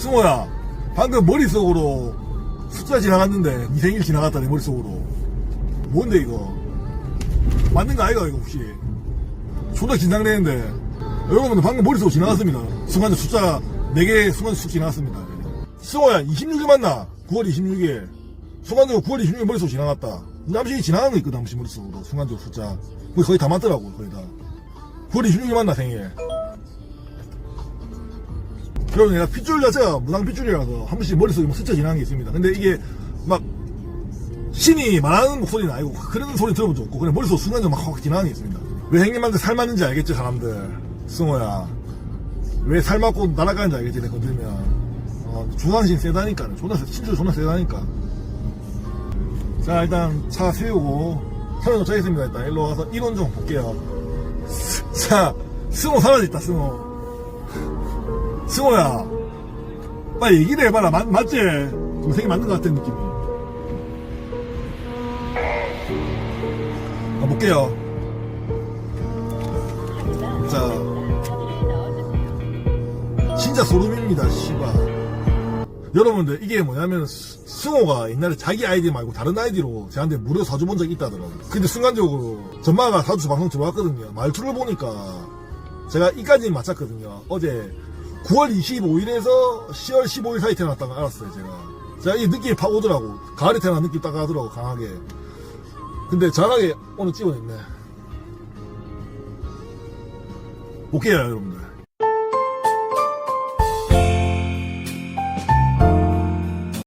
승호야, 방금 머릿속으로 숫자 지나갔는데, 네 생일 지나갔다, 내 머릿속으로. 뭔데, 이거? 맞는 거 아이가, 이거, 혹시? 존나 긴장되는데. 여러분들 방금 머릿속으로 지나갔습니다. 순간적 숫자 4개 순간 쑥 지나갔습니다. 승호야, 26일 맞나? 9월 26일. 순간적으로 9월 26일 머릿속으로 지나갔다. 남식이 지나간 거 있거든, 남식 머릿속으로. 순간적으로 숫자. 거의, 거의 다 맞더라고, 거의 다. 9월 26일 맞나, 생일? 그러면 내가 핏줄 자체가 무당 핏줄이라서 한 번씩 머릿속에 막 스쳐 지나는 게 있습니다. 근데 이게 막 신이 말하는 목소리는 아니고 그런 소리 들으면 좋고 그냥 머릿속 순간적으로 막확 지나는 게 있습니다. 왜 형님한테 살 맞는지 알겠지 사람들. 승호야. 왜살 맞고 날아가는지 알겠지 내 건들면. 어, 중앙신 세다니까. 존나 세, 신줄 존나 세다니까. 자 일단 차 세우고 차에 도착했습니다. 일단 일로 와서 인원 좀 볼게요. 자 승호 사라졌다 승호. 승호야, 빨리 얘기를 해봐라. 맞, 맞지? 동생이 맞는 것 같은 느낌이. 가볼게요. 자, 진짜 소름입니다, 씨발. 여러분들, 이게 뭐냐면, 스- 승호가 옛날에 자기 아이디 말고 다른 아이디로 저한테 무료 사주 본 적이 있다더라고요. 근데 순간적으로 전마가 사주 방송 들어왔거든요. 말투를 보니까 제가 이까지 맞췄거든요. 어제 9월 25일에서 10월 15일 사이 태어났다는 걸 알았어요, 제가. 제가 이 느낌이 팍 오더라고. 가을에 태어난 느낌 딱 가더라고, 강하게. 근데 잘하게 오늘 찍어냈네. 볼게요, 여러분들.